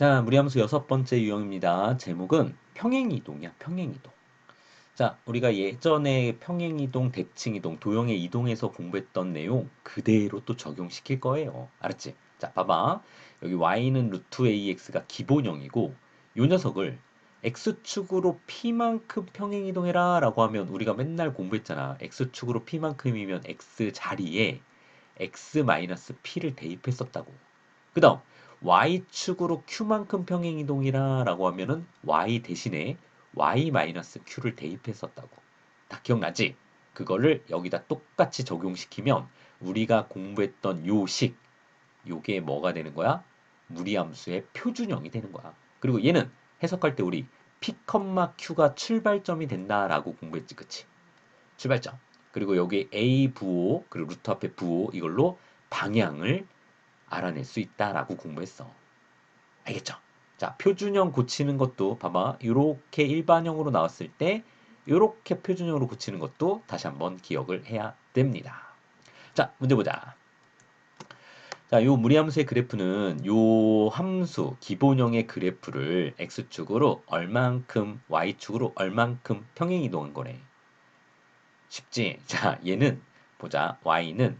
자, 무리함수 여섯 번째 유형입니다. 제목은 평행이동이야, 평행이동. 자, 우리가 예전에 평행이동, 대칭이동, 도형의 이동에서 공부했던 내용 그대로 또 적용시킬 거예요. 알았지? 자, 봐봐. 여기 y는 루트 ax가 기본형이고 요 녀석을 x축으로 p만큼 평행이동해라 라고 하면 우리가 맨날 공부했잖아. x축으로 p만큼이면 x 자리에 x-p를 대입했었다고. 그 다음 y축으로 q만큼 평행이동이라 라고 하면은 y 대신에 y-q를 대입했었다고. 다 기억나지? 그거를 여기다 똑같이 적용시키면 우리가 공부했던 요 식, 요게 뭐가 되는 거야? 무리함수의 표준형이 되는 거야. 그리고 얘는 해석할 때 우리 p, q가 출발점이 된다라고 공부했지, 그치? 출발점. 그리고 여기 a 부호 그리고 루트 앞에 부호 이걸로 방향을 알아낼 수 있다라고 공부했어. 알겠죠? 자, 표준형 고치는 것도 봐봐. 이렇게 일반형으로 나왔을 때 이렇게 표준형으로 고치는 것도 다시 한번 기억을 해야 됩니다. 자, 문제 보자. 자, 요 무리함수의 그래프는 요 함수 기본형의 그래프를 x축으로 얼만큼 y축으로 얼만큼 평행 이동한 거래. 쉽지? 자, 얘는 보자. y는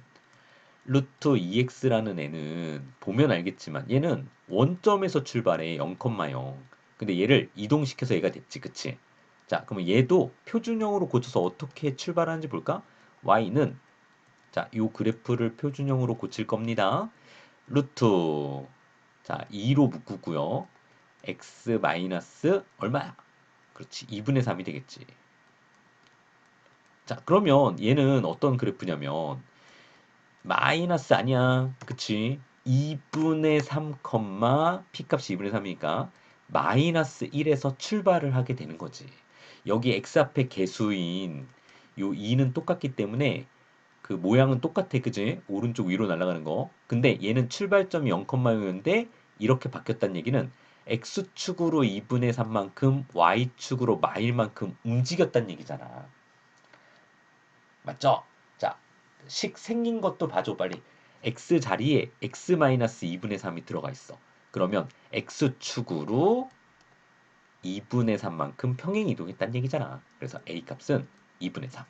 루트 2x라는 애는 보면 알겠지만 얘는 원점에서 출발해 0,0 근데 얘를 이동시켜서 얘가 됐지 그치? 자 그러면 얘도 표준형으로 고쳐서 어떻게 출발하는지 볼까? y는 자 요 그래프를 표준형으로 고칠 겁니다. 루트. 자 2로 묶고요. x 마이너스 얼마야 그렇지 2분의 3이 되겠지. 자 그러면 얘는 어떤 그래프냐면 마이너스 아니야. 그치? 2분의 3, p값이 2분의 3이니까 마이너스 1에서 출발을 하게 되는 거지. 여기 x 앞에 개수인 요 2는 똑같기 때문에 그 모양은 똑같아. 그지? 오른쪽 위로 날아가는 거. 근데 얘는 출발점이 0,0인데 이렇게 바뀌었다는 얘기는 x축으로 2분의 3만큼 y축으로 마일만큼 움직였다는 얘기잖아. 맞죠? 식 생긴 것도 봐줘 빨리. x 자리에 x-2분의 3이 들어가 있어. 그러면 x축으로 2분의 3만큼 평행 이동했다는 얘기잖아. 그래서 a 값은 2분의 3.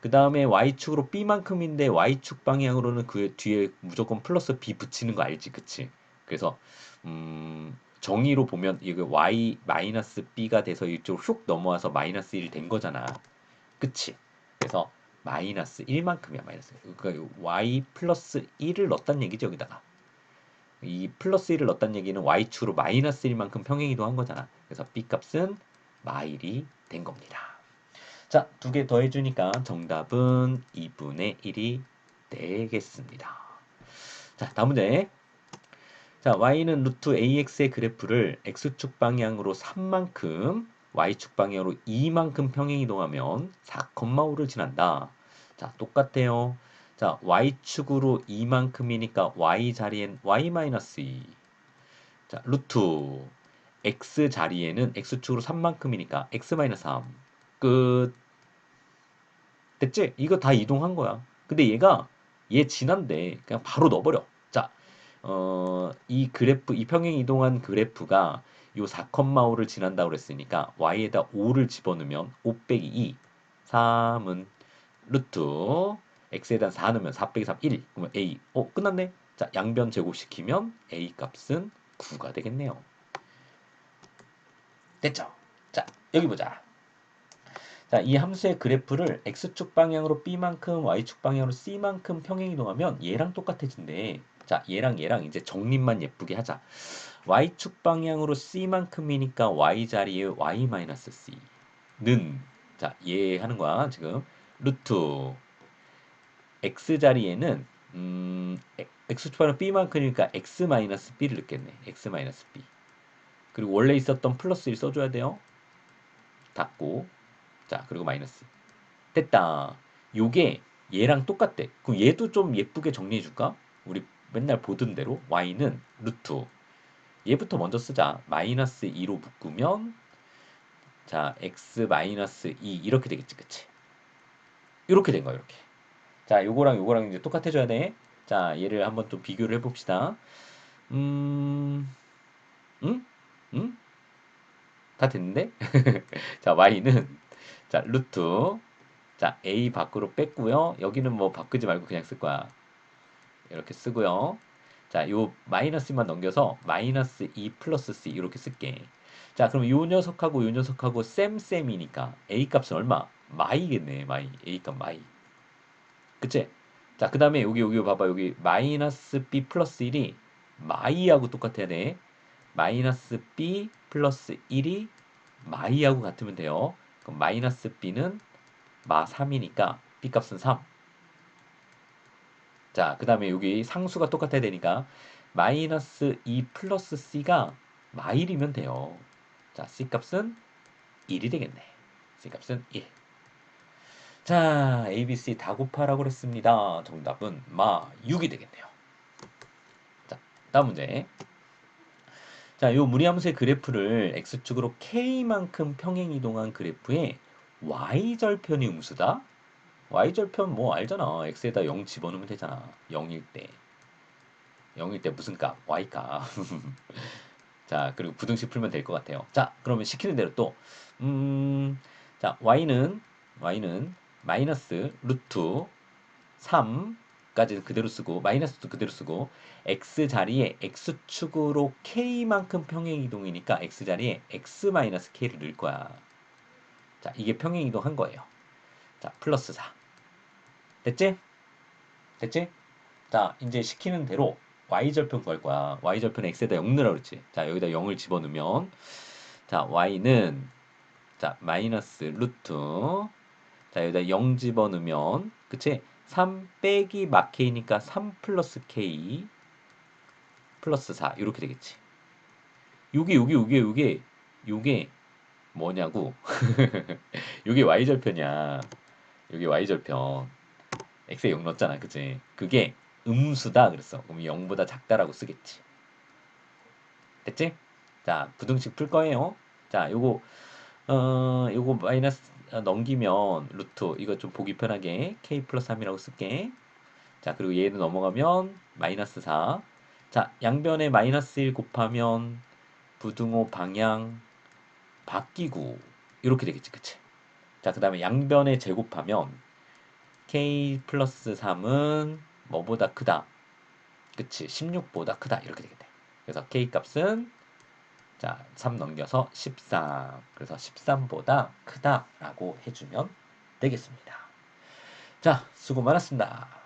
그 다음에 y축으로 b만큼인데 y축 방향으로는 그 뒤에 무조건 플러스 b 붙이는 거 알지, 그치? 그래서 음, 정의로 보면 이게 y 마이너스 b가 돼서 이쪽으로 훅 넘어와서 마이너스 1된 거잖아, 그치? 그래서 마이너스 1만큼이야 마이너스. 그러니까 y 플러스 1을 넣었다는 얘기죠 여기다가. 이 플러스 1을 넣었다는 얘기는 y축으로 마이너스 1만큼 평행 이동한 거잖아. 그래서 b 값은 마일이 된 겁니다. 자 두 개 더 해주니까 정답은 2분의 1이 되겠습니다. 자 다음 문제. 자 y는 루트 ax의 그래프를 x축 방향으로 3만큼 y축 방향으로 2만큼 평행 이동하면 4,5를 지난다. 자, 똑같아요. 자, y축으로 2만큼이니까 y 자리엔 y-2. 자, 루트 x 자리에는 x축으로 3만큼이니까 x-3. 끝. 됐지? 이거 다 이동한 거야. 근데 얘가 얘 지난데 그냥 바로 넣어버려. 자, 어, 이 그래프, 이 평행 이동한 그래프가 요 4,5를 지난다고 그랬으니까 y에다 5를 집어넣으면 5 빼기 2 3은 루트 x에다 4 넣으면 4 빼기 3 1 그러면 a 어 끝났네? 자 양변 제곱시키면 a 값은 9가 되겠네요. 됐죠? 자 여기 보자. 자, 이 함수의 그래프를 x축 방향으로 b만큼 y축 방향으로 c만큼 평행 이동하면 얘랑 똑같아진대. 자, 얘랑 얘랑 이제 정립만 예쁘게 하자. y축 방향으로 c만큼이니까 y 자리에 y-c는 자, 얘 하는 거야. 지금 루트 x 자리에는 음, x축 방향 b만큼이니까 x-b를 넣겠네. x-b. 그리고 원래 있었던 플러스 1 써줘야 돼요. 닫고 자, 그리고 마이너스. 됐다. 요게 얘랑 똑같대. 그럼 얘도 좀 예쁘게 정리해 줄까? 우리 맨날 보던 대로 y는 루트 얘부터 먼저 쓰자. 마이너스 2로 묶으면 자 x 마이너스 2 이렇게 되겠지, 그치? 이렇게 된 거야, 이렇게. 자, 요거랑 요거랑 이제 똑같아져야 돼. 자, 얘를 한번 좀 비교를 해봅시다. 음, 다 됐는데? 자, y는 자, 루트 자, a 밖으로 뺐고요. 여기는 뭐 바꾸지 말고 그냥 쓸 거야. 이렇게 쓰고요. 자, 요 마이너스만 넘겨서 마이너스 2 플러스 c 이렇게 쓸게. 자, 그럼 요 녀석하고 요 녀석하고 쌤쌤이니까 a 값은 얼마? 마이겠네, 마이. a 값 마이. 그치? 자, 그 다음에 여기 여기 봐봐. 여기 마이너스 b 플러스 1이 마이하고 똑같아야 돼. 마이너스 b 플러스 1이 마이하고 같으면 돼요. 그럼 마이너스 b는 마 3이니까 b 값은 3. 자, 그 다음에 여기 상수가 똑같아야 되니까 마이너스 2 플러스 c가 마일이면 돼요. 자, c 값은 1이 되겠네. c 값은 1. 자, a, b, c 다 곱하라고 그랬습니다. 정답은 마 6이 되겠네요. 자, 다음 문제. 자, 요 무리함수의 그래프를 x축으로 k만큼 평행 이동한 그래프에 y절편이 음수다? Y절편 뭐 알잖아. x에다 0 집어넣으면 되잖아. 0일 때. 0일 때 무슨 값? y값. 자, 그리고 부등식 풀면 될 것 같아요. 자, 그러면 시키는 대로 또, 음, 자, y는, y는 마이너스 루트 3까지 그대로 쓰고, 마이너스도 그대로 쓰고, x 자리에 x축으로 k만큼 평행 이동이니까 x 자리에 x 마이너스 k를 넣을 거야. 자, 이게 평행 이동한 거예요. 자, 플러스 4. 됐지? 됐지? 자, 이제 시키는 대로 y절편 구할 거야. y절편 x에다 0 넣으라 그랬지. 자, 여기다 0을 집어넣으면 자, y는 자, 마이너스 루트 자, 여기다 0 집어넣으면 그치? 3 빼기 막 k니까 3 플러스 k 플러스 4 이렇게 되겠지. 요게 요게 요게 요게 요게 뭐냐고. 요게 y절편이야. 요게 y절편. X에 0 넣었잖아. 그치? 그게 음수다 그랬어. 그럼 0보다 작다라고 쓰겠지. 됐지? 자, 부등식 풀 거예요. 자, 요거 어, 요거 마이너스 넘기면 루트 이거 좀 보기 편하게 k 플러스 3이라고 쓸게. 자, 그리고 얘는 넘어가면 마이너스 4. 자, 양변에 마이너스 1 곱하면 부등호 방향 바뀌고 이렇게 되겠지. 그치? 자, 그 다음에 양변에 제곱하면 k 플러스 3은 뭐보다 크다? 그치? 16보다 크다. 이렇게 되겠네. 그래서 k 값은 자, 3 넘겨서 13. 그래서 13보다 크다라고 해주면 되겠습니다. 자, 수고 많았습니다.